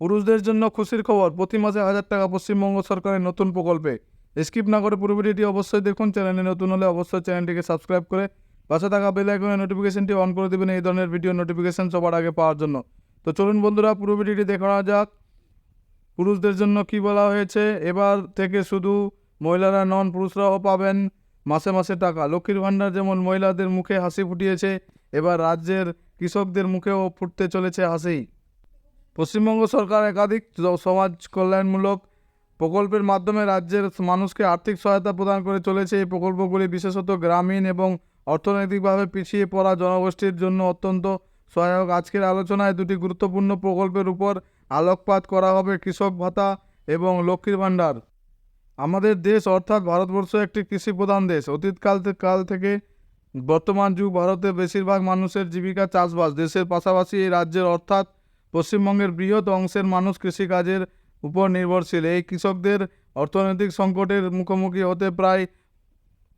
পুরুষদের জন্য খুশির খবর। প্রতি মাসে হাজার টাকা পশ্চিমবঙ্গ সরকারের নতুন প্রকল্পে। স্কিপ না করে পুরো ভিডিওটি অবশ্যই দেখুন। চ্যানেলে নতুন হলে অবশ্যই চ্যানেলটিকে সাবস্ক্রাইব করে পাশে থাকা বেল আইকনের নোটিফিকেশনটি অন করে দেবেন এই ধরনের ভিডিও নোটিফিকেশন সবার আগে পাওয়ার জন্য। তো চলুন বন্ধুরা, পুরো ভিডিওটি দেখা যাক। পুরুষদের জন্য কি বলা হয়েছে? এবার থেকে শুধু মহিলারা নন পুরুষরাও পাবেন মাসে মাসে টাকা। লক্ষ্মীর ভাণ্ডার যেমন মহিলাদের মুখে হাসি ফুটিয়েছে, এবার রাজ্যের কৃষকদের মুখেও ফুটতে চলেছে হাসি। পশ্চিমবঙ্গ সরকার একাধিক সমাজ কল্যাণমূলক প্রকল্পের মাধ্যমে রাজ্যের মানুষকে আর্থিক সহায়তা প্রদান করে চলেছে। এই প্রকল্পগুলি বিশেষত গ্রামীণ এবং অর্থনৈতিকভাবে পিছিয়ে পড়া জনগোষ্ঠীর জন্য অত্যন্ত সহায়ক। আজকের আলোচনায় দুটি গুরুত্বপূর্ণ প্রকল্পের উপর আলোকপাত করা হবে কৃষক ভাতা এবং লক্ষ্মীর ভাণ্ডার। আমাদের দেশ অর্থাৎ ভারতবর্ষ একটি কৃষি প্রধান দেশ। অতীতকাল কাল থেকে বর্তমান যুগ ভারতে বেশিরভাগ মানুষের জীবিকা চাষবাস। দেশের পাশাপাশি এই রাজ্যের অর্থাৎ পশ্চিমবঙ্গের বৃহৎ অংশের মানুষ কৃষিকাজের উপর নির্ভরশীল। এই কৃষকদের অর্থনৈতিক সংকটের মুখোমুখি হতে প্রায়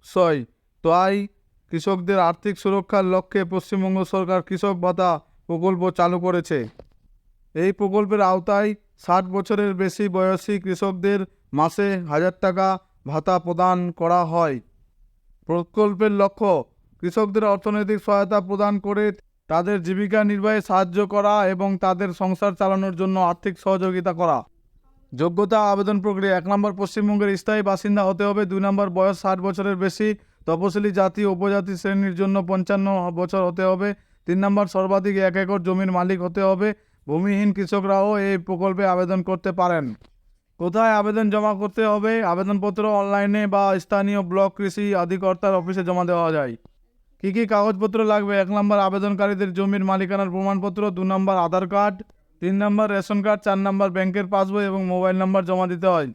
সয় তাই কৃষকদের আর্থিক সুরক্ষার লক্ষ্যে পশ্চিমবঙ্গ সরকার কৃষক ভাতা প্রকল্প চালু করেছে। এই প্রকল্পের আওতায় ষাট বছরের বেশি বয়সী কৃষকদের মাসে হাজার টাকা ভাতা প্রদান করা হয়। প্রকল্পের লক্ষ্য কৃষকদের অর্থনৈতিক সহায়তা প্রদান করে তাদের জীবিকা নির্বাহে সাহায্য করা এবং তাদের সংসার চালানোর জন্য আর্থিক সহযোগিতা করা। যোগ্যতা আবেদন প্রক্রিয়া, এক নম্বর পশ্চিমবঙ্গের স্থায়ী বাসিন্দা হতে হবে, দুই নম্বর বয়স ষাট বছরের বেশি, তপশিলি জাতি উপজাতি শ্রেণির জন্য পঞ্চান্ন বছর হতে হবে, তিন নম্বর সর্বাধিক এক একর জমির মালিক হতে হবে, ভূমিহীন কৃষকরাও এই প্রকল্পে আবেদন করতে পারেন। কোথায় আবেদন জমা করতে হবে? আবেদনপত্র অনলাইনে বা স্থানীয় ব্লক কৃষি অধিকর্তার অফিসে জমা দেওয়া যায়। কী কী কাগজপত্র লাগবে? এক নম্বর আবেদনকারীদের জমির মালিকানার প্রমাণপত্র, দু নম্বর আধার কার্ড, তিন নম্বর রেশন কার্ড, চার নম্বর ব্যাংকের পাসবই এবং মোবাইল নাম্বার জমা দিতে হয়।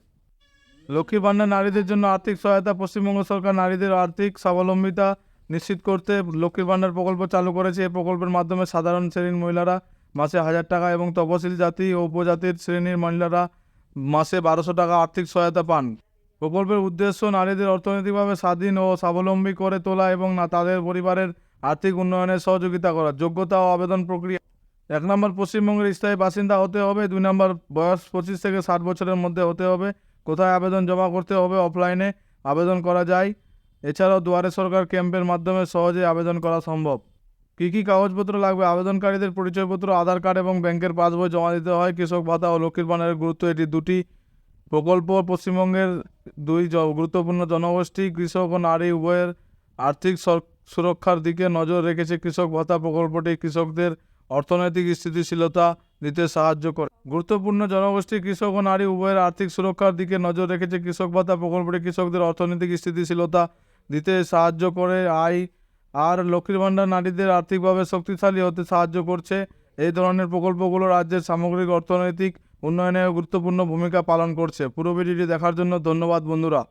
লক্ষ্মী ভাণ্ডার নারীদের জন্য আর্থিক সহায়তা, পশ্চিমবঙ্গ সরকার নারীদের আর্থিক স্বাবলম্বিতা নিশ্চিত করতে লক্ষ্মী ভাণ্ডার প্রকল্প চালু করেছে। এই প্রকল্পের মাধ্যমে সাধারণ শ্রেণির মহিলারা মাসে হাজার টাকা এবং তপশিলি জাতি ও উপজাতির শ্রেণির মহিলারা মাসে বারোশো টাকা আর্থিক সহায়তা পান। প্রকল্পের উদ্দেশ্য নারীদের অর্থনৈতিকভাবে স্বাধীন ও স্বাবলম্বী করে তোলা এবং না তাদের পরিবারের আর্থিক উন্নয়নে সহযোগিতা করা, যোগ্যতা ও আবেদন প্রক্রিয়া। এক নম্বর, পশ্চিমবঙ্গের স্থায়ী বাসিন্দা হতে হবে। দুই নম্বর, বয়স পঁচিশ থেকে ষাট বছরের মধ্যে হতে হবে। কোথায় আবেদন জমা করতে হবে? অফলাইনে আবেদন করা যায়। এছাড়াও দুয়ারে সরকার ক্যাম্পের মাধ্যমে সহজে আবেদন করা সম্ভব। কী কী কাগজপত্র লাগবে? আবেদনকারীদের পরিচয়পত্র, আধার কার্ড এবং ব্যাংকের পাসবই জমা দিতে হয়। কৃষক ভাতা ও লক্ষ্মীর ভাণ্ডারের গুরুত্ব, এটি দুটি। প্রকল্প পশ্চিমবঙ্গের দুই গুরুত্বপূর্ণ জনগোষ্ঠী, কৃষক ও নারী উভয়ের আর্থিক সুরক্ষার দিকে নজর রেখেছে। কৃষক ভাতা প্রকল্পটি কৃষকদের অর্থনৈতিক স্থিতিশীলতা দিতে সাহায্য করে। গুরুত্বপূর্ণ জনগোষ্ঠী, কৃষক ও নারী উভয়ের আর্থিক সুরক্ষার দিকে নজর রেখেছে। কৃষক ভাতা প্রকল্পটি কৃষকদের অর্থনৈতিক স্থিতিশীলতা দিতে সাহায্য করে। আয় আর লক্ষ্মীর ভাণ্ডার নারীদের আর্থিকভাবে শক্তিশালী হতে সাহায্য করছে। এই ধরনের প্রকল্পগুলো রাজ্যের সামগ্রিক অর্থনৈতিক উন্নয়নে গুরুত্বপূর্ণ ভূমিকা পালন করছে। পুরো ভিডিওটি দেখার জন্য ধন্যবাদ বন্ধুরা।